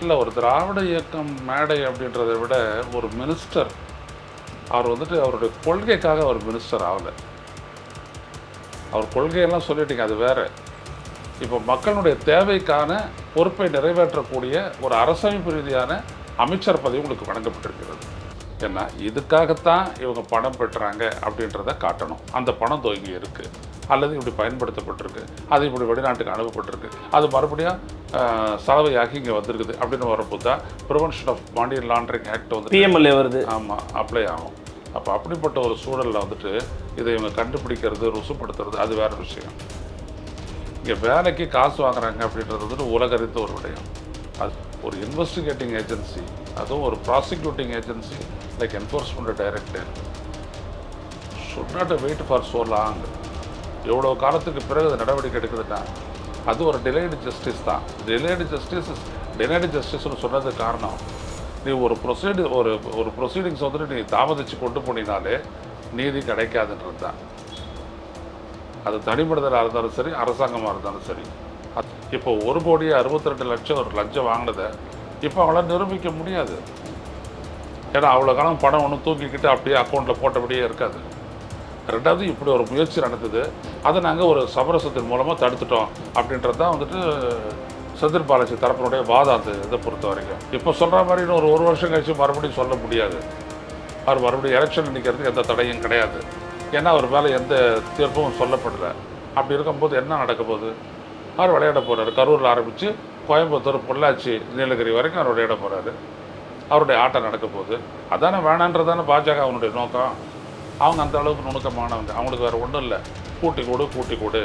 இல்லை ஒரு திராவிட இயக்கம் மேடை அப்படின்றத விட ஒரு மினிஸ்டர் அவர் வந்துட்டு அவருடைய கொள்கைக்காக அவர் மினிஸ்டர் ஆகலை. அவர் கொள்கையெல்லாம் சொல்லிட்டீங்க அது வேற. இப்போ மக்களுடைய தேவைக்கான பொறுப்பை நிறைவேற்றக்கூடிய ஒரு அரசமைப்பு ரீதியான அமைச்சர் பதவி உங்களுக்கு வழங்கப்பட்டிருக்கிறது. ஏன்னா இதுக்காகத்தான் இவங்க பணம் பெற்றாங்க அப்படின்றத காட்டணும். அந்த பணம் துவங்கி இருக்கு. அல்லது இப்படி பயன்படுத்தப்பட்டிருக்கு. அது இப்படி வெளிநாட்டுக்கு அனுப்பப்பட்டிருக்கு. அது மறுபடியும் சலவையாகி இங்கே வந்திருக்குது. அப்படின்னு வரப்போ தான் prevention of money laundering act வந்து பிஎம்எல்ஏ வருது. ஆமாம் அப்ளை ஆகும். அப்போ அப்படிப்பட்ட ஒரு சூழலில் வந்துட்டு இதை இவங்க கண்டுபிடிக்கிறது ருசுப்படுத்துறது அது வேற விஷயம். இங்கே வேலைக்கு காசு வாங்குறாங்க அப்படின்றது வந்துட்டு உலகறிந்த ஒரு விடயம். அது ஒரு இன்வெஸ்டிகேட்டிங் ஏஜென்சி அதுவும் ஒரு prosecuting agency like enforcement director should not wait for so long எவ்வளோ காலத்துக்கு பிறகு அது நடவடிக்கை எடுக்குதுன்னா அது ஒரு டிலேடு ஜஸ்டிஸ் தான். டிலேடு ஜஸ்டிஸ் டிலேடு ஜஸ்டிஸ்னு சொன்னது காரணம் நீ ஒரு ப்ரொசீடு ஒரு ஒரு ப்ரொசீடிங்ஸ் வந்துட்டு நீ தாமதித்து கொண்டு போனினாலே நீதி கிடைக்காதுன்றது தான். அது தனிமனிதராக இருந்தாலும் சரி அரசாங்கமாக இருந்தாலும் சரி. அது இப்போ ஒரு கோடியே அறுபத்தி ரெண்டு லட்சம் ஒரு லஞ்சம் வாங்கினதை இப்போ அவங்களால நிரூபிக்க முடியாது. ஏன்னா அவ்வளோ காலம் பணம் ஒன்றும் தூக்கிக்கிட்டு அப்படியே அக்கௌண்ட்டில் போட்டபடியே இருக்காது. ரெண்டாவது இப்படி ஒரு முயற்சி நடந்தது. அதை நாங்கள் ஒரு சமரசத்தின் மூலமாக தடுத்துட்டோம். அப்படின்றது தான் வந்துட்டு செந்தில் பாலாஜி தரப்பினுடைய வாதம் அந்த இதை பொறுத்த வரைக்கும். இப்போ சொல்கிற மாதிரி இன்னும் ஒரு ஒரு வருஷம் கழிச்சு மறுபடியும் சொல்ல முடியாது. அவர் மறுபடியும் எலெக்ஷன் நிற்கிறதுக்கு எந்த தடையும் கிடையாது. ஏன்னா அவர் மேலே எந்த தீர்ப்பும் சொல்லப்படல. அப்படி இருக்கும்போது என்ன நடக்க போகுது? அவர் விளையாட போகிறார் கரூரில் ஆரம்பித்து கோயம்புத்தூர் பொள்ளாச்சி நீலகிரி வரைக்கும் அவர் விளையாட போகிறாரு அவருடைய ஆட்டம் நடக்க போகுது. அதானே வேணான்றதானே பாஜக அவனுடைய நோக்கம்? அவங்க அந்த அளவுக்கு நுணுக்கமானவங்க. அவங்களுக்கு வேறு ஒன்றும் இல்லை. கூட்டி கொடு கூட்டி கொடு.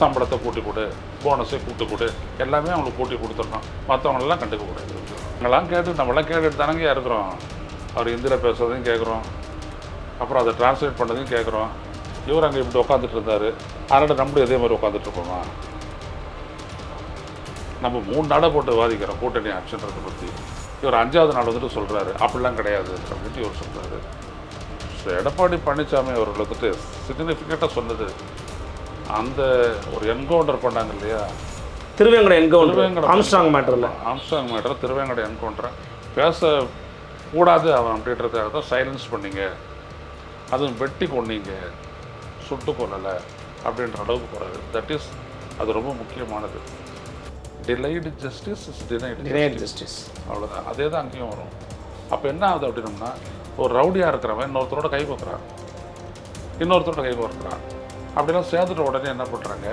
சம்பளத்தை கூட்டி கொடு. போனஸை கூட்டி கொடு. எல்லாமே அவங்களுக்கு கூட்டி கொடுத்துடணும். மற்றவங்களெல்லாம் கண்டுக்க கூடாது நம்மளாம் கேட்டு நம்மளாம் கேட்டுட்டு தானங்க இருக்கிறோம் அவர் ஹிந்தியில் பேசுகிறதையும் கேட்குறோம் அப்புறம் அதை டிரான்ஸ்லேட் பண்ணதையும் கேட்குறோம் இவர் அங்கே இப்படி உட்காந்துட்டு இருந்தார். அதனால் நம்மளும் இதே மாதிரி உட்காந்துட்டு இருப்போமா நம்ம மூணு நாளாக போட்டு வாதிக்கிறோம் கூட்டணி ஆக்ஷன்றதை பற்றி இவர் அஞ்சாவது நாள் வந்துட்டு சொல்கிறாரு அப்படிலாம் கிடையாது. அப்படின்ட்டு இவர் சொல்கிறாரு எடப்பாடி பழனிசாமி அவர்கள் வந்துட்டு சிக்னிஃபிகண்ட்டாக சொன்னது அந்த ஒரு என்கவுண்டர் பண்ணாங்க இல்லையா? திருவேங்கடம் என்கவுண்டர். ஆம்ஸ்ட்ராங் மேட்டரில் ஆம்ஸ்டாங் மேட்டர் திருவேங்கடை என்கவுண்டரை பேச கூடாது அவன் அப்படின்றதுக்காக தான் சைலன்ஸ் பண்ணீங்க. அதுவும் வெட்டி கொன்னீங்க. சுட்டு கொல்லலை அப்படின்ற அளவுக்கு போகிறாரு தட் இஸ் அது ரொம்ப முக்கியமானது. Delayed justice is denied justice அவ்வளோதான் அதே தான் அங்கேயும் வரும். அப்போ என்ன ஆகுது அப்படின்னம்னா ஒரு ரவுடியாக இருக்கிறவன் இன்னொருத்தரோட கை கோக்குறான் இன்னொருத்தரோட கை கோர்க்குறான் அப்படிலாம் சேர்ந்துட்ட உடனே என்ன பண்ணுறாங்க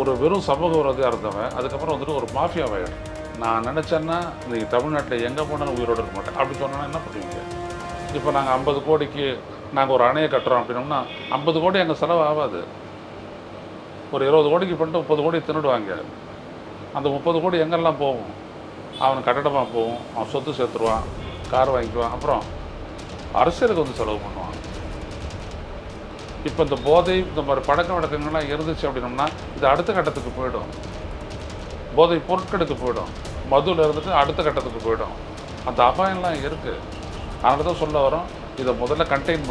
ஒரு வெறும் சமூக விரோதியாக இருந்தவன் அதுக்கப்புறம் வந்துட்டு ஒரு மாஃபியாவாயிடும் நான் நினச்சேன்னா நீ தமிழ்நாட்டில் எங்கே போனாலும் உயிரோடு இருக்க மாட்டேன். அப்படி சொன்னால் என்ன பண்ணுவீங்க? இப்போ நாங்கள் ஐம்பது கோடிக்கு நாங்கள் ஒரு அணையை கட்டுறோம் அப்படின்னோம்னா ஐம்பது கோடி அங்கே செலவு ஆகாது. ஒரு இருபது கோடிக்கு பண்ணிட்டு முப்பது கோடி தின்னுடுவாங்க. அந்த முப்பது கோடி எங்கெல்லாம் போகும்? அவன் கட்டடமாக போகும் அவன் சொத்து சேர்த்துருவான் கார் வாங்கிக்குவான் அப்புறம் அரசியலுக்கு வந்து செலவு பண்ணுவாங்க. இப்போ இந்த போதை இந்த மாதிரி பழக்க வழக்கங்கள்லாம் இருந்துச்சு அப்படின்னோம்னா இது அடுத்த கட்டத்துக்கு போயிடும். போதை பொருட்களுக்கு போயிடும். மதுவில் இருந்துட்டு அடுத்த கட்டத்துக்கு போயிடும். அந்த அபாயம்லாம் இருக்குது அதனால தான் சொல்ல வரோம் இதை முதல்ல கண்டெயின்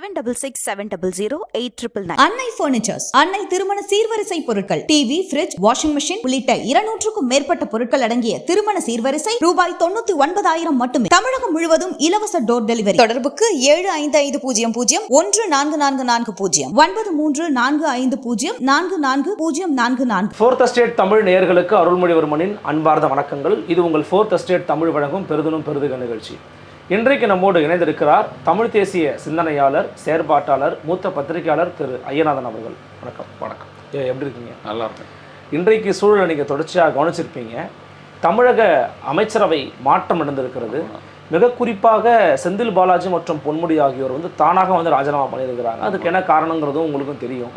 பண்ணுங்க Nimati Property Management. Contact 766700 அன்னை பர்னிச்சர்ஸ் அன்னை திருமண சீர்வரிசை பொருட்கள் டிவி ஃபிரிட்ஜ் வாஷிங் மிஷின் உள்ளிட்ட இருநூற்றுக்கும் மேற்பட்ட பொருட்கள் அடங்கிய திருமண சீர்வரிசை ரூபாய் தொண்ணூத்தி ஒன்பதாயிரம் மட்டுமே. தமிழகம் முழுவதும் இலவச டோர் டெலிவரி தொடர்புக்கு ஏழு ஐந்து ஐந்து பூஜ்ஜியம் பூஜ்ஜியம் ஒன்று நான்கு நான்கு நான்கு பூஜ்ஜியம் ஒன்பது மூன்று நான்கு ஐந்து பூஜ்ஜியம் நான்கு நான்கு பூஜ்ஜியம் நான்கு நான்கு. ஃபோர்த் எஸ்டேட் தமிழ் நேயர்களுக்கு அருள்மொழிவர்மனின் அன்பார்ந்த வணக்கங்கள். இது உங்கள் ஃபோர்த் எஸ்டேட் தமிழ் வழங்கும் பெருதனும் பெருதுக நிகழ்ச்சி. இன்றைக்கு நம்மோடு இணைந்திருக்கிறார் தமிழ் தேசிய சிந்தனையாளர் செயற்பாட்டாளர் மூத்த பத்திரிகையாளர் திரு ஐயநாதன் அவர்கள். வணக்கம். வணக்கம். ஏ, எப்படி இருக்கீங்க? நல்லா இருக்கேன். இன்றைக்கு சூழலை நீங்கள் தொடர்ச்சியாக கவனிச்சிருப்பீங்க. தமிழக அமைச்சரவை மாற்றம் நடந்திருக்கிறது. மிக குறிப்பாக செந்தில் பாலாஜி மற்றும் பொன்முடி ஆகியோர் வந்து தானாக வந்து ராஜினாமா பண்ணியிருக்கிறாங்க. அதுக்கு என்ன காரணங்கிறதும் உங்களுக்கும் தெரியும்.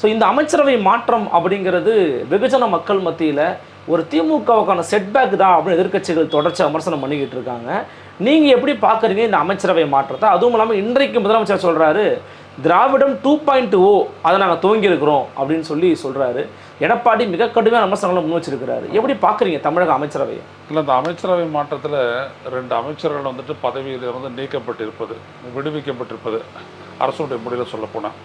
ஸோ இந்த அமைச்சரவை மாற்றம் அப்படிங்கிறது வெகுஜன மக்கள் மத்தியில் ஒரு திமுகவுக்கான செட்பேக் தான் அப்படின்னு எதிர்க்கட்சிகள் தொடர்ச்சியாக விமர்சனம் பண்ணிக்கிட்டு இருக்காங்க. நீங்கள் எப்படி பார்க்குறீங்க இந்த அமைச்சரவை மாற்றத்தை? அதுவும் இல்லாமல் இன்றைக்கு முதலமைச்சர் சொல்கிறாரு திராவிடம் டூ பாயிண்ட் ஓ அதை நாங்கள் துவங்கியிருக்கிறோம் அப்படின்னு சொல்லி சொல்கிறாரு எடப்பாடி மிக கடுமையான விமர்சனங்களை முன் வச்சிருக்கிறாரு. எப்படி பார்க்குறீங்க தமிழக அமைச்சரவையை? இல்லை இந்த அமைச்சரவை மாற்றத்தில் ரெண்டு அமைச்சர்கள் வந்துட்டு பதவியிலிருந்து நீக்கப்பட்டிருப்பது விடுவிக்கப்பட்டிருப்பது அரசுடைய முடிவில் சொல்லப்போனால்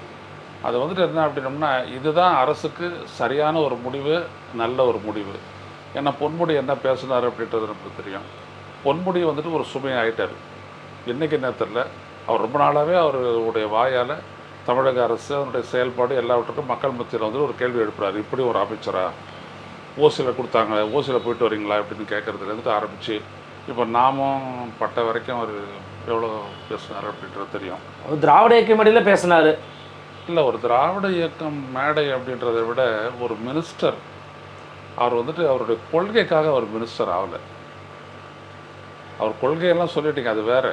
அது வந்துட்டு என்ன அப்படின்னம்னா இதுதான் அரசுக்கு சரியான ஒரு முடிவு நல்ல ஒரு முடிவு. ஏன்னா பொன்முடி என்ன பேசினார் அப்படின்றது நமக்கு தெரியும். பொன்முடி வந்துட்டு ஒரு சுமை ஆயிட்டார் இன்றைக்கி என்ன தெரில அவர் ரொம்ப நாளாகவே அவருடைய வாயால் தமிழக அரசு அதனுடைய செயல்பாடு எல்லாவற்றுக்கும் மக்கள் மத்தியில் வந்து ஒரு கேள்வி எழுப்புறாரு. இப்படி ஒரு அமைச்சரா? ஓசியில் கொடுத்தாங்க ஓசியில் போயிட்டு வரீங்களா அப்படின்னு கேட்குறதுலேருந்து ஆரம்பித்து இப்போ நாமும் பட்ட வரைக்கும் அவர் எவ்வளோ பேசினார் அப்படின்றது தெரியும். அவர் திராவிட இயக்க மேடையில் பேசினாரு. இல்லை ஒரு திராவிட இயக்கம் மேடை அப்படின்றத விட ஒரு மினிஸ்டர் அவர் வந்துட்டு அவருடைய கொள்கைக்காக அவர் மினிஸ்டர் ஆகலை. அவர் கொள்கையெல்லாம் சொல்லிட்டீங்க அது வேற.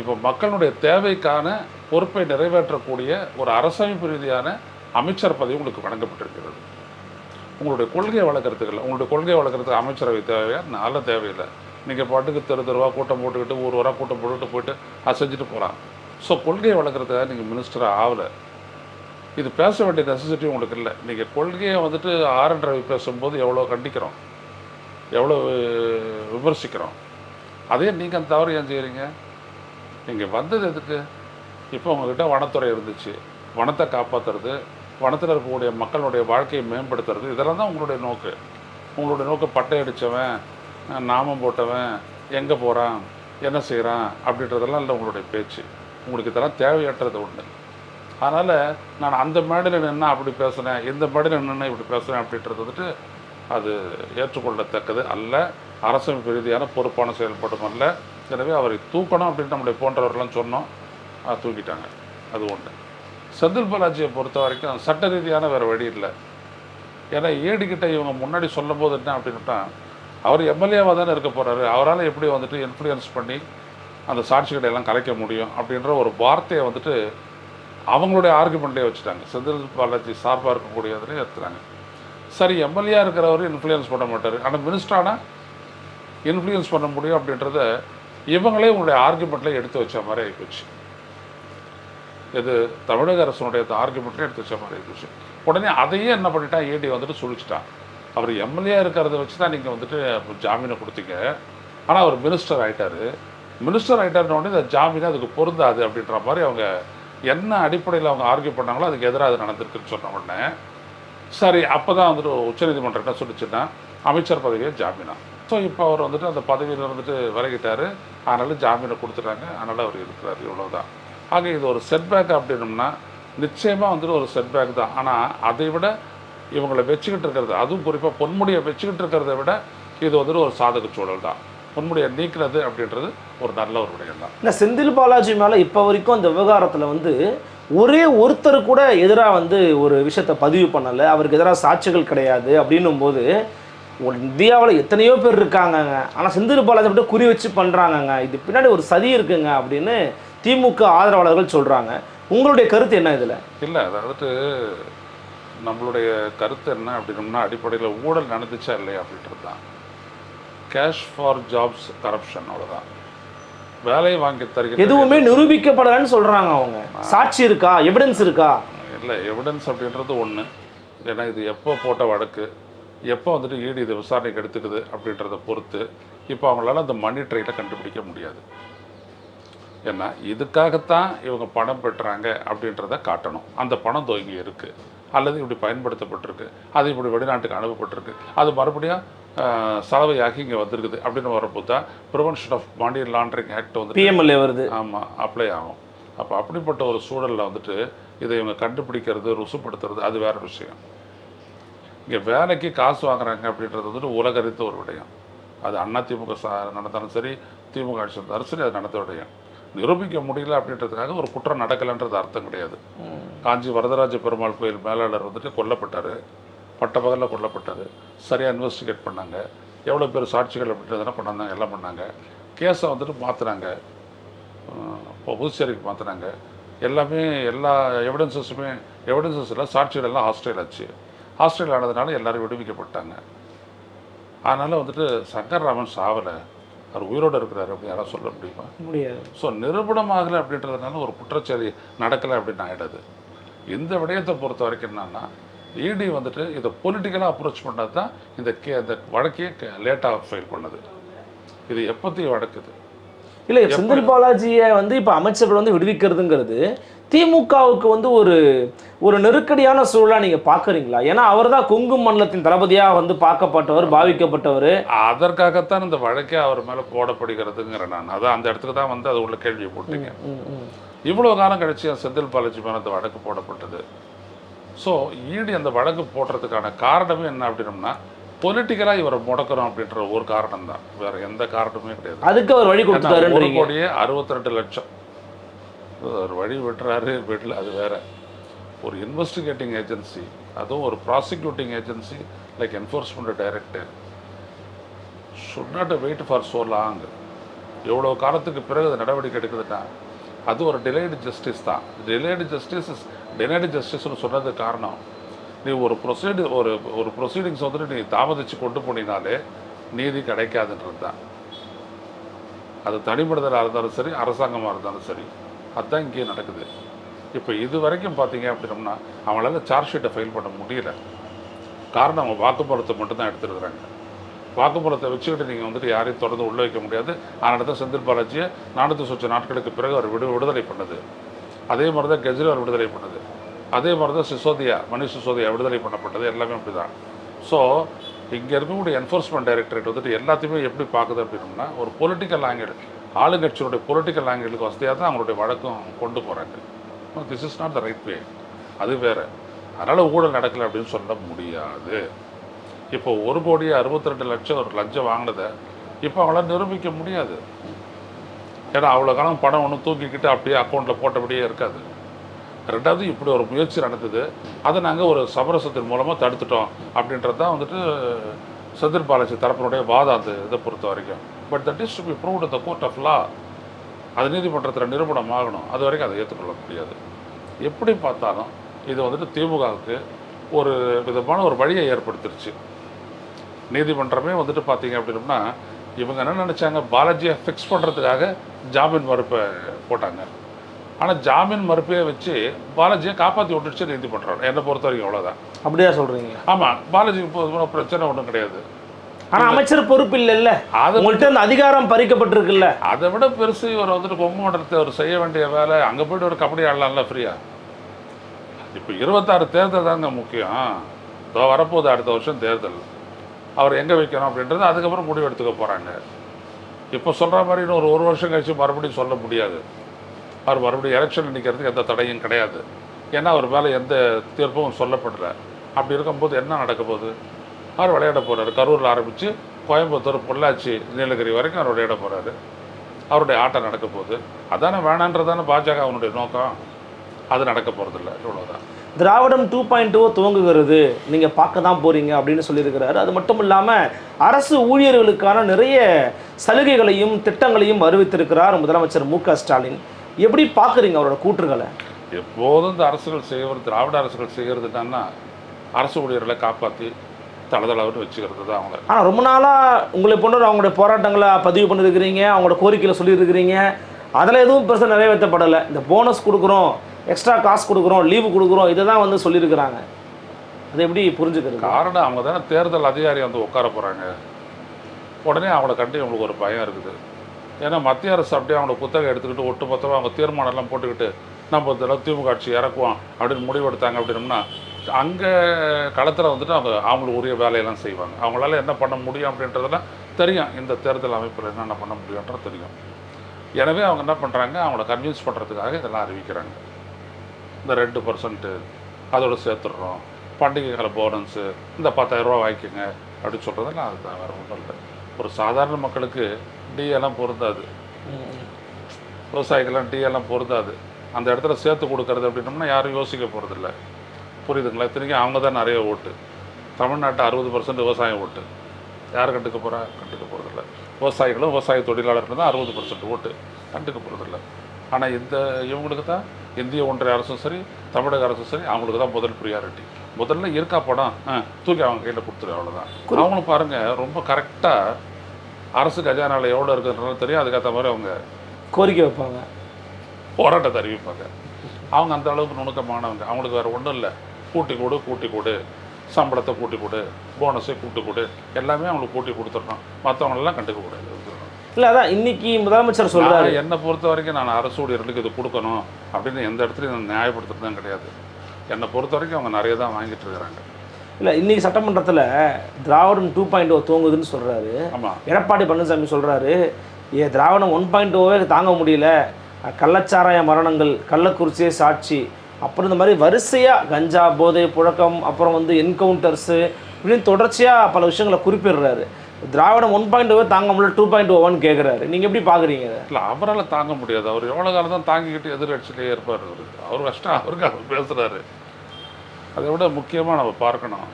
இப்போ மக்களுடைய தேவைக்கான பொறுப்பை நிறைவேற்றக்கூடிய ஒரு அரசமைப்பு ரீதியான அமைச்சர் பதவி உங்களுக்கு வழங்கப்பட்டிருக்கிறது. உங்களுடைய கொள்கையை வளர்க்குறதுக்கு இல்லை. உங்களுடைய கொள்கையை வளர்க்குறதுக்கு அமைச்சரவை தேவையா? நல்ல தேவையில்லை. நீங்கள் பாட்டுக்கு தெரு தெருவாக கூட்டம் போட்டுக்கிட்டு ஒரு வாரம் கூட்டம் போட்டுக்கிட்டு போயிட்டு அசைஞ்சிட்டு செஞ்சுட்டு போகலாம் ஸோ கொள்கையை வளர்க்குறதுக்காக நீங்கள் மினிஸ்டராக ஆகலை. இது பேச வேண்டிய நெசசிட்டி உங்களுக்கு இல்லை. நீங்கள் கொள்கையை வந்துட்டு ஆர் என் ரவி பேசும்போது எவ்வளோ கண்டிக்கிறோம்? எவ்வளோ விமர்சிக்கிறோம்? அதே நீங்கள் அந்த தவறு ஏன் செய்கிறீங்க நீங்கள் வந்தது எதுக்கு? இப்போ உங்ககிட்ட வனத்துறை இருந்துச்சு. வனத்தை காப்பாற்றுறது வனத்தில் இருக்கக்கூடிய மக்களுடைய வாழ்க்கையை மேம்படுத்துறது இதெல்லாம் தான் உங்களுடைய நோக்கு. உங்களுடைய நோக்கு பட்டை அடித்தவன் நாமம் போட்டவன் எங்கே போகிறான் என்ன செய்கிறான் அப்படின்றதெல்லாம் இல்லை உங்களுடைய பேச்சு. உங்களுக்கு இதெல்லாம் தேவையற்றது ஒன்று அதனால் நான் அந்த மேடையில் நின்று அப்படி பேசுனேன் இந்த மேடையில் நின்று இப்படி பேசுகிறேன் அப்படின்றது வந்துட்டு அது ஏற்றுக்கொள்ளத்தக்கது அல்ல. அரசமைப்பு ரீதியான பொறுப்பான செயல்பாடும் அல்ல. எனவே அவரை தூக்கணும் அப்படின்னு நம்முடைய போன்றவர்கள்லாம் சொன்னோம். தூக்கிட்டாங்க. அது ஒன்று செந்தில் பாலாஜியை பொறுத்த வரைக்கும் சட்ட ரீதியான வேறு வழி இல்லை. ஏன்னா ஏடிக்கிட்ட இவங்க முன்னாடி சொல்லும் போது என்ன அப்படின்னுட்டா அவர் எம்எல்ஏவாக தானே இருக்க போகிறாரு அவரால் எப்படி வந்துட்டு இன்ஃப்ளூயன்ஸ் பண்ணி அந்த சாட்சிகளை எல்லாம் கலைக்க முடியும் அப்படின்ற ஒரு வார்த்தையை வந்துட்டு அவங்களுடைய ஆர்குமெண்ட்டே வச்சுட்டாங்க. செந்தில் பாலாஜி சார்பாக இருக்கக்கூடியதுலேயே எடுத்துறாங்க சரி எம்எல்ஏ இருக்கிறவர் இன்ஃப்ளூயன்ஸ் பண்ண மாட்டார். ஆனால் மினிஸ்டரானால் இன்ஃப்ளூயன்ஸ் பண்ண முடியும் அப்படின்றத இவங்களே உங்களுடைய ஆர்குமெண்ட்டில் எடுத்து வச்ச மாதிரி ஆகிப்போச்சு இது தமிழக அரசனுடைய ஆர்குமெண்ட்லேயே எடுத்து வச்ச மாதிரி ஆகிப்போச்சு உடனே அதையே என்ன பண்ணிட்டான் ஏடி வந்துட்டு சுழிச்சிட்டான். அவர் எம்எல்ஏ இருக்கிறத வச்சு தான் நீங்கள் வந்துட்டு ஜாமீனை கொடுத்தீங்க. ஆனால் அவர் மினிஸ்டர் ஆகிட்டார் மினிஸ்டர் ஆயிட்டாருன உடனே இந்த ஜாமீன் அதுக்கு பொருந்தாது அப்படின்ற மாதிரி அவங்க என்ன அடிப்படையில் அவங்க ஆர்கியூ பண்ணாங்களோ அதுக்கு எதிராக அது நடந்திருக்குன்னு சொன்ன உடனே சரி அப்போ தான் வந்துட்டு உச்சநீதிமன்றம் என்ன சொல்லிச்சுன்னா அமைச்சர் பதவியை ஜாமீனா. ஸோ இப்போ அவர் வந்துட்டு அந்த பதவியில் இருந்துட்டு விலகிட்டார். அதனால ஜாமீனை கொடுத்துட்டாங்க. அதனால் அவர் இருக்கிறார். இவ்வளோதான் ஆக இது ஒரு செட்பேக் அப்படின்னம்னா நிச்சயமாக வந்துட்டு ஒரு செட்பேக் தான். ஆனால் அதை விட இவங்களை வச்சுக்கிட்டு இருக்கிறது அதுவும் குறிப்பாக பொன்முடியை வச்சுக்கிட்டு இருக்கிறத விட இது வந்துட்டு ஒரு சாதக சூழல் தான். பொன்முடியை நீக்கிறது அப்படின்றது ஒரு நல்ல ஒரு விடயம் தான். இந்த செந்தில் பாலாஜி மேலே இப்போ வரைக்கும் அந்த விவகாரத்தில் வந்து ஒரே ஒருத்தர் கூட எதிராக வந்து ஒரு விஷயத்தை பதிவு பண்ணலை. அவருக்கு எதிராக சாட்சிகள் கிடையாது. அப்படின்னும் போது இந்தியாவில் எத்தனையோ பேர் இருக்காங்கங்க. ஆனால் செந்தில் பாலாஜி மட்டும் குறி வச்சு பண்ணுறாங்கங்க இது பின்னாடி ஒரு சதி இருக்குங்க அப்படின்னு திமுக ஆதரவாளர்கள் சொல்கிறாங்க உங்களுடைய கருத்து என்ன இதில்? இல்லை அதாவது நம்மளுடைய கருத்து என்ன அப்படின்னம்னா அடிப்படையில் ஊழல் நடந்துச்சா இல்லையா அப்படின்றது தான். கேஷ் ஃபார் ஜாப்ஸ் கரப்ஷன் அவ்வளோதான் வேலை வாங்கி தருகிற எதுவுமே நிரூபிக்கப்படலைன்னு சொல்கிறாங்க அவங்க. சாட்சி இருக்கா? எவிடன்ஸ் இருக்கா? இல்லை எவிடன்ஸ் அப்படின்றது ஒன்று ஏன்னா இது எப்போ போட்ட வழக்கு? எப்போ வந்துட்டு ஈடு இது விசாரணைக்கு எடுத்துக்குது அப்படின்றத பொறுத்து இப்போ அவங்களால அந்த மணி ட்ரெயினை கண்டுபிடிக்க முடியாது. ஏன்னா இதுக்காகத்தான் இவங்க பணம் பெற்றாங்க அப்படின்றத காட்டணும். அந்த பணம் தோ இங்கே இருக்குது அல்லது இப்படி பயன்படுத்தப்பட்டிருக்கு. அது இப்படி வெளிநாட்டுக்கு அனுப்பப்பட்டிருக்கு. அது மறுபடியும் சலவையாகி இங்கே வந்திருக்குது அப்படின்னு வரப்போ தான் prevention of money laundering act வந்து பிஎம்எல்ஏ வருது. ஆமாம் அப்ளை ஆகும். அப்போ அப்படிப்பட்ட ஒரு சூழலில் வந்துட்டு இதை இவங்க கண்டுபிடிக்கிறது ருசுப்படுத்துறது அது வேற விஷயம். இங்கே வேலைக்கு காசு வாங்குறாங்க அப்படின்றது வந்துட்டு உலகறித்த ஒரு விடயம். அது அதிமுக சா நடந்தாலும் சரி திமுக ஆட்சி இருந்தாலும் சரி அது நடந்த விடயம். நிரூபிக்க முடியல அப்படின்றதுக்காக ஒரு குற்றம் நடக்கலைன்றது அர்த்தம் கிடையாது. காஞ்சி வரதராஜ பெருமாள் கோயில் மேலாளர் வந்துட்டு கொல்லப்பட்டார். பட்டப்பகலில் கொல்லப்பட்டார். சரியாக இன்வெஸ்டிகேட் பண்ணாங்க. எவ்வளோ பேர் சாட்சிகள் அப்படின்றதெல்லாம் பண்ணாங்க எல்லாம் பண்ணாங்க. கேஸை வந்துட்டு மாற்றுனாங்க இப்போ புதுச்சேரிக்கு மாற்றினாங்க எல்லாமே எல்லா எவிடன்சஸுமே எவிடன்சஸ் எல்லாம் சாட்சிகள் எல்லாம் ஹாஸ்டல் ஆச்சு. ஹாஸ்டல் ஆனதுனால எல்லாரும் விடுவிக்கப்பட்டாங்க. அதனால் வந்துட்டு சங்கர்ராமன் சாவலை அவர் உயிரோடு இருக்கிறாரு அப்படின்னு யாராவது சொல்ல முடியுமா? முடியாது. ஸோ நிரூபணமாகலை அப்படின்றதுனால ஒரு குற்றச்செயல் நடக்கலை அப்படின்னு ஆகிடாது இந்த விடயத்தை பொறுத்த வரைக்கும் என்னன்னா இடி வந்துட்டு இதை பொலிட்டிக்கலாக அப்ரோச் பண்ணது தான் இந்த கே இந்த வழக்கையே லேட்டாக ஃபைல் பண்ணது. இது எப்போத்தையும் வழக்குது. இல்லை செந்தில் பாலாஜியை வந்து இப்போ அமைச்சர்கள் வந்து விடுவிக்கிறதுங்கிறது திமுகவுக்கு வந்து ஒரு ஒரு நெருக்கடியான சூழலாக நீங்கள் பார்க்குறீங்களா? ஏன்னா அவர் தான் கொங்கு மண்டலத்தின் தளபதியாக வந்து பார்க்கப்பட்டவர் பாவிக்கப்பட்டவர். அதற்காகத்தான் இந்த வழக்கே அவர் மேலே போடப்படுகிறதுங்கிற நான். அதான் அந்த இடத்துக்கு தான் வந்து அது உள்ள கேள்வியை போட்டீங்க. இவ்வளோ காலம் கழிச்சு செந்தில் பாலாஜி மேலே அந்த வழக்கு போடப்பட்டது. ஸோ ஈடி அந்த வழக்கு போடுறதுக்கான காரணமே என்ன அப்படின்னம்னா பொலிட்டிக்கலாக இவரை முடக்கிறோம் அப்படின்ற ஒரு காரணம் தான் வேற எந்த காரணமே கிடையாது. அதுக்கு அவர் வழி ஏன்னா, ஒரு கோடியே அறுபத்தி ரெண்டு லட்சம். ஒரு வழி விட்டுறாரு வீட்டில் அது வேற. ஒரு இன்வெஸ்டிகேட்டிங் ஏஜென்சி அதுவும் ஒரு prosecuting agency like enforcement director should not wait for so long எவ்வளோ காலத்துக்கு பிறகு அது நடவடிக்கை எடுக்குதுன்னா அது ஒரு டிலேடு ஜஸ்டிஸ் தான். டிலேடு ஜஸ்டிஸ் இஸ் டிலேடு ஜஸ்டிஸ்னு சொன்னது காரணம். நீ ஒரு ப்ரொசீடு ஒரு ஒரு ப்ரொசீடிங்ஸ் வந்துட்டு நீ தாமதித்து கொண்டு போனீனாலே நீதி கிடைக்காதுன்றது தான். அது தனிமனிதராக இருந்தாலும் சரி அரசாங்கமாக இருந்தாலும் சரி. அதுதான் இங்கேயே நடக்குது. இப்போ இது வரைக்கும் பார்த்தீங்க அப்படின்னம்னா அவங்களால சார்ஜ் ஷீட்டை ஃபைல் பண்ண முடியல. காரணம் அவங்க வாக்குமூலத்தை மட்டும்தான் எடுத்துருக்குறாங்க. வாக்குமூலத்தை வச்சுக்கிட்டு நீங்கள் வந்துட்டு யாரையும் தொடர்ந்து உள்ள வைக்க முடியாது. அதனால தான் செந்தில் பாலாஜியை நானூற்றி சொச்ச நாட்களுக்கு பிறகு அவர் விடு விடுதலை பண்ணுது. அதே மாதிரி தான் கெஜ்ரிவால் விடுதலை பண்ணுது. அதே மாதிரி தான் சிசோதியா மணிஷ் சிசோதியா விடுதலை பண்ணப்பட்டது. எல்லாமே அப்படி தான் ஸோ இங்கே இருக்கக்கூடிய என்ஃபோர்ஸ்மெண்ட் டைரக்டரேட் வந்துட்டு எல்லாத்தையுமே எப்படி பார்க்குது அப்படின்னோம்னா ஒரு பொலிட்டிக்கல் ஆங்கிள் ஆளுங்கட்சியினுடைய பொலிட்டிக்கல் ஆங்கிளுக்கு வசதியாக தான் அவங்களுடைய வழக்கம் கொண்டு போகிறாங்க this is not the right way அது வேற. அதனால் ஊழல் நடக்கலை அப்படின்னு சொல்ல முடியாது. இப்போ ஒரு கோடி அறுபத்தி ரெண்டு லட்சம் ஒரு லஞ்சம் வாங்கினதை இப்போ அவளால் நிரூபிக்க முடியாது. ஏன்னா அவ்வளோ காலம் பணம் ஒன்று தூக்கிக்கிட்டு அப்படியே அக்கௌண்ட்டில் போட்டபடியே இருக்காது. ரெண்டாவது இப்படி ஒரு முயற்சி நடந்தது. அதை நாங்கள் ஒரு சமரசத்தின் மூலமாக தடுத்துட்டோம் அப்படின்றது தான் வந்துட்டு செந்தில் பாலாஜி தரப்பினுடைய வாதம் அந்த இதை பொறுத்த வரைக்கும். But that is to be proved the court of law அது நீதிமன்றத்தில் நிரூபணம் ஆகணும். அது வரைக்கும் அதை ஏற்றுக்கொள்ள முடியாது. எப்படி பார்த்தாலும் இது வந்துட்டு திமுகவுக்கு ஒரு விதமான ஒரு வழியை ஏற்படுத்திருச்சு. நீதிமன்றமே வந்துட்டு பார்த்தீங்க அப்படின்னம்னா இவங்க என்ன நினச்சாங்க? பாலாஜியை ஃபிக்ஸ் பண்ணுறதுக்காக ஜாமீன் மறுப்பை போட்டாங்க. ஆனால் ஜாமீன் மறுப்பையே வச்சு பாலாஜியை காப்பாற்றி விட்டுடுச்சு நீதிமன்றம். என்னை பொறுத்த வரைக்கும் அவ்வளோதான் அப்படியா சொல்றீங்க? ஆமாம் பாலாஜிக்கு பிரச்சனை ஒன்றும் கிடையாது. ஆனா அமைச்சர் பொறுப்பு இல்லைல்ல. அது உங்கள்கிட்ட அந்த அதிகாரம் பறிக்கப்பட்டிருக்குல்ல. அதை விட பெருசு இவர் வந்துட்டு கொங்கு மண்டலத்தை அவர் செய்ய வேண்டிய வேலை. அங்கே போயிட்டு ஒரு கபடி ஆடலாம்ல ஃப்ரீயா இப்போ இருபத்தாறு தேர்தல் தாங்க முக்கியம். இதோ வரப்போகுது அடுத்த வருஷம் தேர்தல். அவர் எங்கே வைக்கணும் அப்படின்றது அதுக்கப்புறம் முடிவு எடுத்துக்க போகிறாங்க இப்போ சொல்கிற மாதிரி இன்னும் ஒரு ஒரு வருஷம் கழிச்சு மறுபடியும் சொல்ல முடியாது. அவர் மறுபடியும் எலெக்ஷன் நிற்கிறதுக்கு எந்த தடையும் கிடையாது. ஏன்னா அவர் மேலே எந்த தீர்ப்பும் சொல்லப்படல. அப்படி இருக்கும்போது என்ன நடக்க போகுது? அவர் விளையாட போகிறாரு கரூரில் ஆரம்பித்து கோயம்புத்தூர் பொள்ளாச்சி நீலகிரி வரைக்கும் அவர் விளையாட போகிறாரு அவருடைய ஆட்டம் நடக்க போகுது. அதானே வேணான்றதானே பாஜக அவனுடைய நோக்கம்? அது நடக்க போகிறதில்ல இவ்வளோதான் திராவிடம் டூ பாயிண்ட் டூ துவங்குகிறது. நீங்கள் பார்க்க தான் போகிறீங்க அப்படின்னு சொல்லியிருக்கிறாரு. அது மட்டும் இல்லாமல் அரசு ஊழியர்களுக்கான நிறைய சலுகைகளையும் திட்டங்களையும் அறிவித்திருக்கிறார் முதலமைச்சர் மு க ஸ்டாலின். எப்படி பார்க்குறீங்க அவரோட கூற்றுகளை? எப்போதும் இந்த அரசுகள் செய்வது திராவிட அரசுகள் செய்கிறது என்னன்னா அரசு ஊழியர்களை காப்பாற்றி தளதளவுன்னு வச்சுக்கிறது தான் அவங்கள ஆனால் ரொம்ப நாளாக உங்களை போன்ற அவங்களுடைய போராட்டங்களை பதிவு பண்ணியிருக்கிறீங்க அவங்களோட கோரிக்கையில் சொல்லியிருக்கிறீங்க. அதில் எதுவும் பெருசாக நிறைவேற்றப்படலை. இந்த போனஸ் கொடுக்குறோம் எக்ஸ்ட்ரா காசு கொடுக்குறோம் லீவு கொடுக்குறோம் இதை தான் வந்து சொல்லியிருக்கிறாங்க. அதை எப்படி புரிஞ்சுக்கிறது? காரணம் அவங்க தானே தேர்தல் அதிகாரி வந்து உட்கார போகிறாங்க உடனே அவங்கள கண்டு இவங்களுக்கு ஒரு பயம் இருக்குது. ஏன்னா மத்திய அரசு அப்படியே அவங்கள புத்தகம் எடுத்துக்கிட்டு ஒட்டு மொத்தமாக அவங்க தீர்மானம்லாம் போட்டுக்கிட்டு நம்ம திமுக ஆட்சி இறக்குவோம் அப்படின்னு முடிவெடுத்தாங்க அப்படின்னம்னா அங்கே களத்தில் வந்துட்டு அவங்க அவங்களுக்கு உரிய வேலையெல்லாம் செய்வாங்க. அவங்களால என்ன பண்ண முடியும் அப்படின்றதெல்லாம் தெரியும். இந்த தேர்தல் அமைப்பில் என்னென்ன பண்ண முடியுன்றது தெரியும். எனவே அவங்க என்ன பண்ணுறாங்க அவங்கள கன்வின்ஸ் பண்ணுறதுக்காக இதெல்லாம் அறிவிக்கிறாங்க. இந்த ரெண்டு பர்சன்ட்டு அதோட சேர்த்துடுறோம். பண்டிகை கால போனன்ஸு இந்த பத்தாயிரரூபா வாங்கிக்கோங்க அப்படின்னு சொல்கிறதெல்லாம் அதுதான் வேறு ஒன்றும் இல்லை. ஒரு சாதாரண மக்களுக்கு டீயெல்லாம் எல்லாம் பொருந்தாது. விவசாயிகள்லாம் டீயெல்லாம் எல்லாம் பொருந்தாது. அந்த இடத்துல சேர்த்து கொடுக்கறது அப்படின்னோம்னா யாரும் யோசிக்க போகிறதில்ல புரியுதுங்களா இத்தனைக்கும் அவங்க தான் நிறைய ஓட்டு. தமிழ்நாட்டு அறுபது பர்சன்ட் விவசாயம் ஓட்டு. யார் கண்டுக்க போகிறா கண்டுக்க போகிறதில்ல விவசாயிகளும் விவசாய தொழிலாளர்கள் தான் அறுபது பர்சன்ட் ஓட்டு. கண்டுக்க போகிறதில்ல ஆனால் இந்த இவங்களுக்கு தான் இந்திய ஒன்றிய அரசும் சரி தமிழக அரசும் சரி அவங்களுக்கு தான் முதல் ப்ரியாரிட்டி முதல்ல இருக்கா படம்? ஆ, தூக்கி அவங்க கையில் கொடுத்துரு அவ்வளோதான் அவங்களும் பாருங்கள் ரொம்ப கரெக்டாக அரசு கஜானாவில் எவ்வளோ இருக்குன்றது தெரியும் அதுக்கேற்ற மாதிரி அவங்க கோரிக்கை வைப்பாங்க. போராட்டத்தை அறிவிப்பாங்க. அவங்க அந்த அளவுக்கு நுணுக்கமானவங்க. அவங்களுக்கு வேறு ஒன்றும் இல்லை. கூட்டி கொடு கூட்டி கொடு சம்பளத்தை கூட்டி கொடு போனஸை கூட்டி கொடு எல்லாமே அவங்களுக்கு கூட்டி கொடுத்துடணும். மற்றவங்களெல்லாம் கண்டுக்க கூடாது. இல்ல அதான் இன்னைக்கு முதலமைச்சர் சொல்றாரு. நான் என்னை பொறுத்த வரைக்கும் நான் அரசு ஊழியர்களுக்கு இது கொடுக்கணும் அப்படின்னு எந்த இடத்துலையும் நான் நியாயப்படுத்துறது தான் கிடையாது. என்னை பொறுத்த வரைக்கும் அவங்க நிறைய தான் வாங்கிட்டு இருக்கிறாங்க. இல்ல இன்னைக்கு சட்டமன்றத்துல திராவிடம் டூ பாயிண்ட் ஓ தூங்குதுன்னு சொல்றாரு. ஆமாம் எடப்பாடி பழனிசாமி சொல்றாரு. ஏ திராவிடம் ஒன் பாயிண்ட் ஓவே தாங்க முடியல. கள்ளச்சாராய மரணங்கள் கள்ளக்குறிச்சியே சாட்சி. அப்புறம் இந்த மாதிரி வரிசையாக கஞ்சா போதை புழக்கம் அப்புறம் வந்து என்கவுண்டர்ஸு இப்படின்னு தொடர்ச்சியாக பல விஷயங்களை குறிப்பிடுறாரு. திராவிடம் ஒன் பாயிண்ட் ஓவர் தாங்க முடியல டூ பாயிண்ட் ஓவன் கேட்குறாரு நீங்கள் எப்படி பார்க்குறீங்க இல்லை அவரால் தாங்க முடியாது. அவர் எவ்வளோ காலம் தான் தாங்கிக்கிட்டு எதிர்கட்சியிலே இருப்பார் அவர். அவர் கஷ்டம் அவருக்கு அவர் பேசுகிறாரு அதை விட முக்கியமாக நம்ம பார்க்கணும்.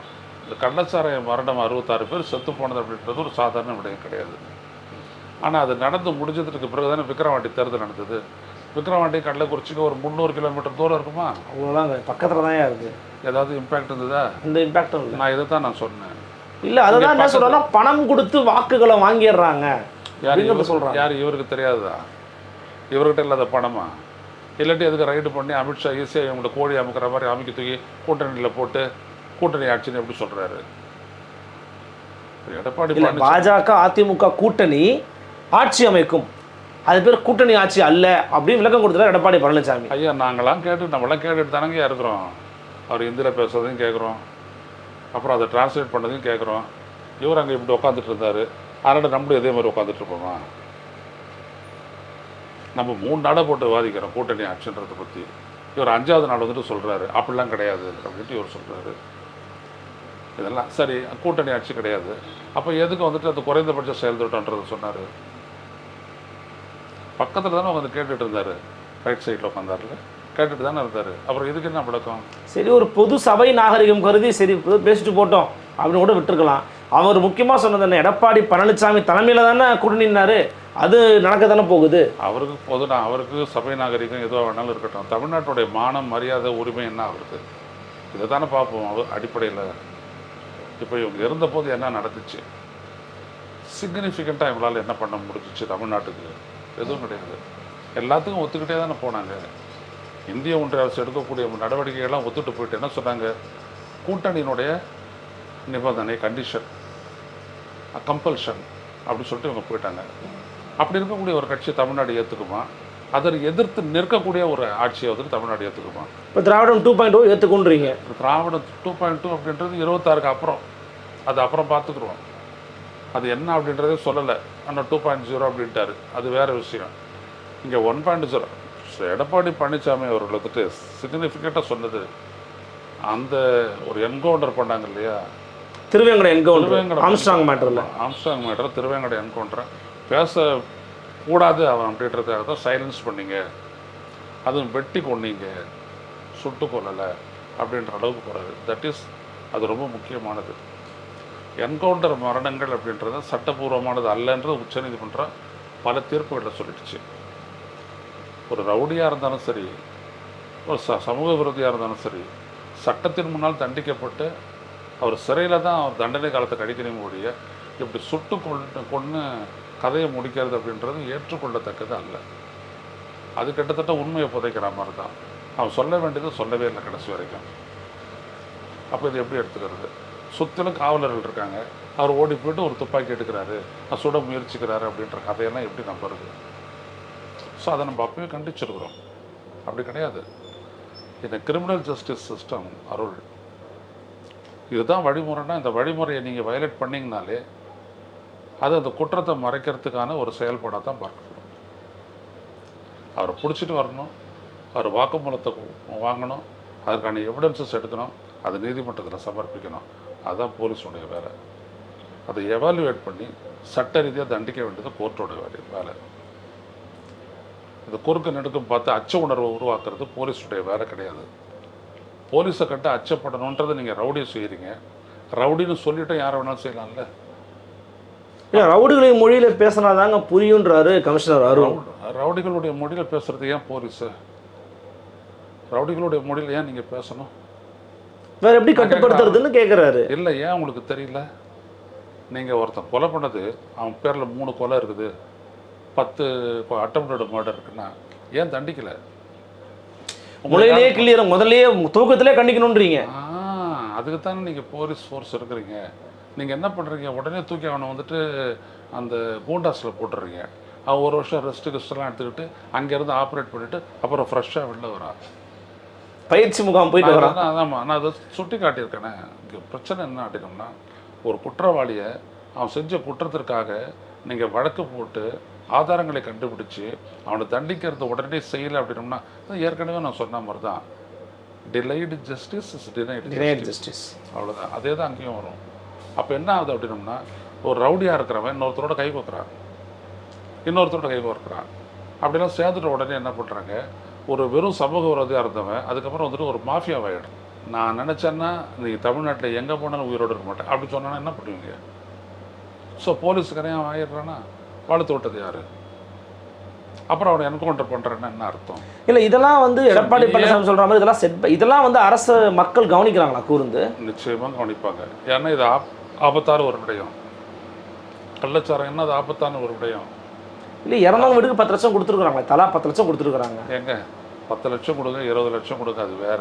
இந்த கள்ளச்சாராய மரணம் அறுபத்தாறு பேர் செத்து போனது அப்படின்றது ஒரு சாதாரண விடயம் கிடையாது. ஆனால் அது நடந்து முடிஞ்சதுக்கு பிறகு தானே விக்ரவாண்டி தேர்தல் நடந்தது. விக்ரவாண்டி கள்ளக்குறிச்சிக்கு ஒரு முந்நூறு கிலோமீட்டர் தூரம் இருக்குமா? அவ்வளோதான் பக்கத்துல தான் இருக்கு. ஏதாவது இம்பேக்ட் இருந்ததா? அந்த இம்பாக்டும் இல்லை. நான் இதை தான் நான் சொன்னேன். இல்ல அதுதான் என்ன சொல்றேன்னா பணம் கொடுத்து வாக்குகளை வாங்கிடுறாங்க. யார் சொல்றாங்க. யார் இவருக்கு தெரியாதா இவர்கிட்ட இல்லாத பணமா? இல்லாட்டி எதுக்கு ரைடு பண்ணி அமித்ஷா ஈஸியாக இவங்களை கோழி அமுக்கிற மாதிரி அமைக்க தூக்கி கூட்டணியில் போட்டு கூட்டணி ஆட்சின்னு எப்படி சொல்கிறாரு எடப்பாடி பாஜக அதிமுக கூட்டணி ஆட்சி அமைக்கும். அது பேர் கூட்டணி ஆட்சி அல்ல அப்படின்னு விளக்கம் கொடுத்தாரு எடப்பாடி பழனிசாமி. ஐயா நாங்களாம் கேட்டு நம்மளாம் கேட்டுட்டு தானங்க இருக்கிறோம். அவர் ஹிந்தியில் பேசுறதையும் கேட்குறோம் அப்புறம் அதை டிரான்ஸ்லேட் பண்ணதையும் கேட்குறோம் இவர் அங்கே இப்படி உட்காந்துட்டு இருந்தார். அதனால் நம்மளும் இதே மாதிரி உட்காந்துட்டு இருப்போமா? நம்ம மூணு நாளை போட்டு வாதிக்கிறோம் கூட்டணி ஆட்சின்றதை பற்றி இவர் அஞ்சாவது நாள் வந்துட்டு சொல்கிறாரு அப்படிலாம் கிடையாது அப்படின்ட்டு இவர் சொல்கிறாரு இதெல்லாம் சரி கூட்டணி ஆட்சி கிடையாது. அப்போ எதுக்கு வந்துட்டு அது குறைந்தபட்ச செயல்திட்டன்றதை சொன்னார்? பக்கத்தில் தானே உட்காந்து கேட்டுட்டு இருந்தார். ரைட் சைடில் உட்காந்தாருல கேட்டுட்டு தானே இருந்தார். அப்புறம் இதுக்கு என்ன விளக்கம் சரி ஒரு பொது சபை நாகரிகம் கருதி சரி பேசிட்டு போட்டோம். அப்படின்னு கூட விட்டுருக்கலாம். அவர் முக்கியமா சொன்னது என்ன? எடப்பாடி பழனிசாமி தலைமையில தானே கூட்டணினாரு அது நடக்க தானே போகுது. அவருக்கு பொது அவருக்கு சபை நாகரிகம் எதுவாக வேணாலும் இருக்கட்டும். தமிழ்நாட்டுடைய மானம் மரியாதை உரிமை என்ன அவருக்கு இதை தானே பார்ப்போம். அவர் அடிப்படையில் இப்போ இவங்க இருந்தபோது என்ன நடந்துச்சு? சிக்னிஃபிகண்ட்டாக இவங்களால் என்ன பண்ண முடிஞ்சிச்சு தமிழ்நாட்டுக்கு? எதுவும் கிடையாது. எல்லாத்துக்கும் ஒத்துக்கிட்டே தானே போனாங்க. இந்திய ஒன்றிய அரசு எடுக்கக்கூடிய நடவடிக்கைகள்லாம் ஒத்துட்டு போயிட்டு என்ன சொன்னாங்க? கூட்டணியினுடைய நிபந்தனை கண்டிஷன் கம்பல்ஷன் அப்படி சொல்லிட்டு இவங்க போயிட்டாங்க. அப்படி இருக்கக்கூடிய ஒரு கட்சி தமிழ்நாடு ஏற்றுக்குமா அதை எதிர்த்து நிற்கக்கூடிய ஒரு ஆட்சியை வந்துட்டு தமிழ்நாடு ஏற்றுக்குமா இப்போ திராவிடம் டூ பாயிண்ட் ஓ ஏற்றுக்கொண்டுறீங்க திராவிட டூ பாயிண்ட் டூ அப்படின்றது இருபத்தாறுக்கு அப்புறம். அது அப்புறம் பார்த்துக்குறோம் அது என்ன அப்படின்றதே சொல்லலை. ஆனால் டூ பாயிண்ட் ஜீரோ அப்படின்ட்டாரு. அது வேற விஷயம். இங்கே one point zero Edappadi Palaniswami அவர்கள் வந்துட்டு சிக்னிஃபிகண்ட்டாக சொன்னது. அந்த ஒரு என்கவுண்டர் பண்ணாங்க இல்லையா? திருவேங்கட என்கவுண்டர். ஆம்ஸ்ட்ராங் மேட்டர்ல ஆம்ஸ்டாங் மேட்டர் திருவேங்கடை என்கவுண்டர் பேச கூடாது அவன் அப்படின்றதுக்காக தான் சைலன்ஸ் பண்ணீங்க. அதுவும் வெட்டி கொன்னீங்க. சுட்டு கொல்லலை. அப்படின்ற அளவுக்கு போகிறாரு தட் இஸ் அது ரொம்ப முக்கியமானது. என்கவுண்டர் மரணங்கள் அப்படின்றது சட்டபூர்வமானது அல்லன்றது உச்சநீதிமன்றம் பல தீர்ப்புகளில் சொல்லிடுச்சு. ஒரு ரவுடியாக இருந்தாலும் சரி ஒரு ச சமூக விரோதியாக இருந்தாலும் சரி சட்டத்தின் முன்னால் தண்டிக்கப்பட்டு அவர் சிறையில் தான் அவர் தண்டனை காலத்தை கழிக்கணும் ஒழிய இப்படி சுட்டு கொண்டு கொன்று கதையை முடிக்கிறது அப்படின்றது ஏற்றுக்கொள்ளத்தக்கது அல்ல. அது கிட்டத்தட்ட உண்மையை புதைக்கிற மாதிரி தான் அவன் சொல்ல வேண்டியது சொல்லவே இல்லை கடைசி வரைக்கும். அப்போ இது எப்படி எடுத்துக்கிறது? சுற்றிலும் காவலர்கள் இருக்காங்க. அவர் ஓடி போயிட்டு ஒரு துப்பாக்கி எடுக்கிறாரு. சுட முயற்சிக்கிறாரு அப்படின்ற கதையெல்லாம் எப்படி நம்புறது ஸோ அதை நம்ம அப்பவே கண்டிச்சிருக்கிறோம். அப்படி கிடையாது. இந்த கிரிமினல் ஜஸ்டிஸ் சிஸ்டம் அருள் இதுதான் வழிமுறைனா இந்த வழிமுறையை நீங்கள் வயலேட் பண்ணிங்கனாலே அது அந்த குற்றத்தை மறைக்கிறதுக்கான ஒரு செயல்பாடாக தான் பார்க்கணும் அவரை பிடிச்சிட்டு வரணும். அவர் வாக்குமூலத்தை வாங்கணும். அதற்கான எவிடன்சஸ் எடுக்கணும். அது நீதிமன்றத்தில் சமர்ப்பிக்கணும். அதுதான் போலீஸுடைய வேலை. அதை எவாலுவேட் பண்ணி சட்ட ரீதியாக தண்டிக்க வேண்டியது கோர்ட்டோட வேலை வேலை. இந்த குறுக்கு நெடுக்கும் பார்த்து அச்ச உணர்வை உருவாக்குறது போலீஸுடைய வேலை கிடையாது. போலீஸை கட்ட அச்சப்படணுன்றதை நீங்கள் ரவுடியை செய்கிறீங்க ரவுடின்னு சொல்லிட்டு யாரை வேணாலும் செய்யலாம்ல. இல்லை ரவுடிகளின் மொழியில பேசினாதாங்க புரியுன்றாரு கமிஷனர் அருண். ரவுட்- ரவுடிகளுடைய மொழியில் பேசுறது ஏன் போலீஸு? ரவுடிகளுடைய மொழியில் ஏன் நீங்கள் பேசணும்? வேற எப்படி கட்டுப்படுத்துறதுன்னு கேட்குறாரு இல்லை ஏன் உங்களுக்கு தெரியல? நீங்கள் ஒருத்தன் கொலை பண்ணது அவன் பேரில் மூணு கொலை இருக்குது. பத்து அட்டம்ப்டட் மர்டர் இருக்குன்னா ஏன் தண்டிக்கலை? முளையிலேயே கிளியர் முதல்லயே தூக்கத்திலே கண்டிக்கணுன்றீங்க அதுக்கு தானே நீங்கள் போலீஸ் ஃபோர்ஸ் இருக்கிறீங்க. நீங்கள் என்ன பண்ணுறீங்க உடனே தூக்கி அவனை வந்துட்டு அந்த கூண்டாஸில் போட்டுறீங்க. அவன் ஒரு வருஷம் ரெஸ்ட்டு கிஸ்டெல்லாம் எடுத்துக்கிட்டு அங்கேருந்து ஆப்ரேட் பண்ணிவிட்டு அப்புறம் ஃப்ரெஷ்ஷாக வெளில வரான். பயிற்சி முகாம் போயிட்டு வரான் ஆமாம் நான் அதை சுட்டி காட்டியிருக்கேனே. இங்கே பிரச்சனை என்ன அப்படின்னோம்னா ஒரு குற்றவாளியை அவன் செஞ்ச குற்றத்திற்காக நீங்கள் வழக்கு போட்டு ஆதாரங்களை கண்டுபிடிச்சு அவனை தண்டிக்கிறது உடனே செய்யலை அப்படின்னோம்னா அது ஏற்கனவே நான் சொன்ன மாதிரி தான் delayed justice is denied denied justice அவ்வளோதான் அதே தான் அங்கேயும் வரும். அப்போ என்ன ஆகுது அப்படின்னோம்னா ஒரு ரவுடியாக இருக்கிறவன் இன்னொருத்தரோட கை கோக்குறான் இன்னொருத்தரோட கை கோர்க்குறான் அப்படிலாம் சேர்ந்துட்ட உடனே என்ன பண்ணுறாங்க ஒரு வெறும் சமூக விரோதியாக இருந்தவன் அதுக்கப்புறம் வந்துட்டு ஒரு மாஃபியாவாயிடும். நான் நினச்சேன்னா நீங்கள் தமிழ்நாட்டில் எங்கே போனாலும் உயிரோடு இருக்க மாட்டேன். அப்படி சொன்னா என்ன பண்ணுவீங்க? ஸோ போலீஸுக்காரையும் ஆயிடுறானா? வளர்த்து விட்டது யார்? அப்புறம் அவனை என்கவுண்டர் பண்ணுறேன்னா என்ன அர்த்தம்? இல்லை இதெல்லாம் வந்து எடப்பாடி பழனிசாமி சொல்ற மாதிரி இதெல்லாம் செட் இதெல்லாம் வந்து அரசு மக்கள் கவனிக்கிறாங்களா கூர்ந்து? நிச்சயமாக கவனிப்பாங்க. ஏன்னா இது ஆப் ஆபத்தான ஒரு விடயம். கள்ளச்சாரம் என்ன? அது ஆபத்தான ஒரு விடயம். இல்லை இறந்தவங்க வீட்டுக்கு பத்து லட்சம் கொடுத்துருக்குறாங்களே தலா பத்து லட்சம் கொடுத்துருக்குறாங்க. ஏங்க பத்து லட்சம் கொடுங்க இருபது லட்சம் கொடுங்க அது வேற.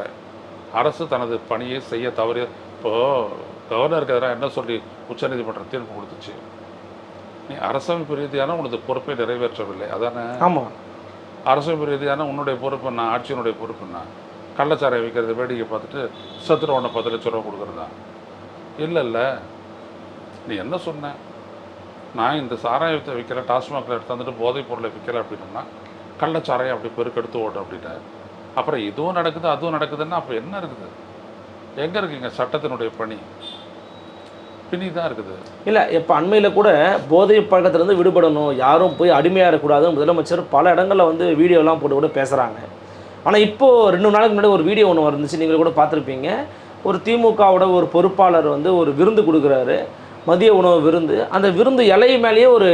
அரசு தனது பணியை செய்ய தவறிய இப்போது கவர்னருக்கு எதிராக என்ன சொல்லி உச்சநீதிமன்றம் தீர்ப்பு கொடுத்துச்சு? நீ அரசமைப்பு ரீதியான உனது பொறுப்பை நிறைவேற்றவில்லை அதானே? ஆமாம் அரசமைப்பு ரீதியான உன்னுடைய பொறுப்பு என்ன ஆட்சியினுடைய பொறுப்பு என்ன? கள்ளச்சாராயம் விற்கிறது வேடிக்கை பார்த்துட்டு சத்துரு உன்னை பத்து லட்ச ரூபா கொடுக்குறதா? இல்லை இல்லை. நீ என்ன சொன்ன? நான் இந்த சாராயத்தை விற்கிற டாஸ்மாகில் எடுத்து வந்துட்டு போதைப் பொருளை விற்கல அப்படின்னா கள்ளச்சாராயம் அப்படி பெருக்கெடுத்து ஓடும் அப்படின்ட்டு அப்புறம் இதுவும் நடக்குது அதுவும் நடக்குதுன்னா அப்போ என்ன இருக்குது? எங்கே இருக்குங்க? சட்டத்தினுடைய பணி. பிணி தான் இருக்குது. இல்லை இப்போ அண்மையில் கூட போதை பழக்கத்திலேருந்து விடுபடணும் யாரும் போய் அடிமையாக இருக்கக்கூடாதுன்னு முதலமைச்சர் பல இடங்களில் வந்து வீடியோலாம் போட்டு கூட பேசுகிறாங்க ஆனால் இப்போது ரெண்டு நாளுக்கு முன்னாடி ஒரு வீடியோ ஒன்று வந்துச்சு நீங்கள் கூட பார்த்துருப்பீங்க. ஒரு திமுகவோட ஒரு பொறுப்பாளர் வந்து ஒரு விருந்து கொடுக்குறாரு. மதிய உணவு விருந்து. அந்த விருந்து இலை மேலேயே ஒரு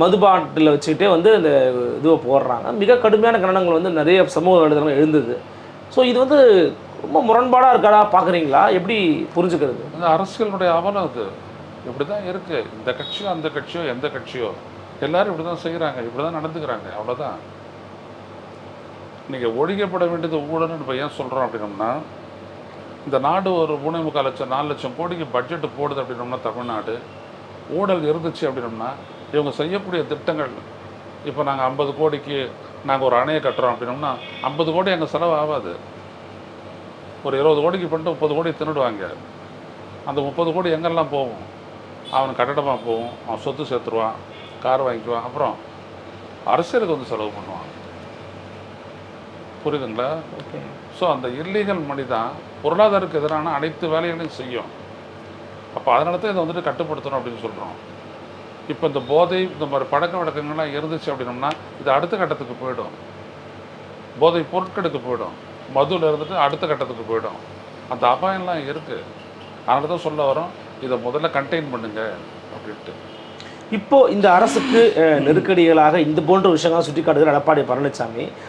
மதுபாட்டில் வச்சுக்கிட்டே வந்து இந்த இதுவை போடுறாங்க. மிக கடுமையான கண்டனங்கள் வந்து நிறைய சமூக வலைதளங்கள் எழுந்தது. ஸோ இது வந்து ரொம்ப முரண்பாடாக இருக்காடா பார்க்குறீங்களா எப்படி புரிஞ்சுக்கிறது? அந்த அரசியலுடைய அவலம் அது. இப்படி தான் இருக்குது இந்த கட்சியோ அந்த கட்சியோ எந்த கட்சியோ. எல்லாரும் இப்படி தான் செய்கிறாங்க இப்படி தான் நடந்துக்கிறாங்க. அவ்வளோதான் நீங்கள் ஒழிக்கப்பட வேண்டியது ஊழல்னு இப்போ ஏன் சொல்கிறோம் அப்படின்னோம்னா இந்த நாடு ஒரு மூணே முக்கால் லட்சம் நாலு லட்சம் கோடிக்கு பட்ஜெட் போடுது அப்படின்னோம்னா தமிழ்நாடு. ஊழல் இருந்துச்சு அப்படின்னோம்னா இவங்க செய்யக்கூடிய திட்டங்கள் இப்போ நாங்கள் ஐம்பது கோடிக்கு நாங்கள் ஒரு அணையை கட்டுறோம் அப்படின்னோம்னா ஐம்பது கோடி அங்கே செலவு ஆகாது ஒரு இருபது கோடிக்கு பண்ணிட்டு முப்பது கோடி தின்னுடுவாங்க. அந்த முப்பது கோடி எங்கெல்லாம் போகும்? அவன் கட்டடமாக போகும் அவன் சொத்து சேர்த்துருவான் கார் வாங்கிக்குவான் அப்புறம் அரசியலுக்கு வந்து செலவு பண்ணுவான். புரியுதுங்களா? ஓகே. ஸோ அந்த இல்லீகல் மணி தான் பொருளாதாரத்துக்கு எதிரான அனைத்து வேலைகளையும் செய்யும். அப்போ அதனால தான் இதை வந்துட்டு கட்டுப்படுத்தணும் அப்படின்னு சொல்கிறோம் இப்போ இந்த போதை இந்த மாதிரி பழக்க வழக்கங்கள்லாம் இருந்துச்சு அப்படின்னோம்னா இது அடுத்த கட்டத்துக்கு போயிடும். போதை பொருட்களுக்கு போயிடும். மதுவில் இருந்துட்டு அடுத்த கட்டத்துக்கு போயிடும். அந்த அபாயம்லாம் இருக்குது அதனால தான் சொல்ல வரோம் இதை முதல்ல கண்டெயின் பண்ணுங்க அப்படின்ட்டு. இப்போ இந்த அரசுக்கு நெருக்கடிகளாக இந்த போன்ற விஷயங்கள் சுட்டி காட்டுகிற எடப்பாடி பழனிசாமி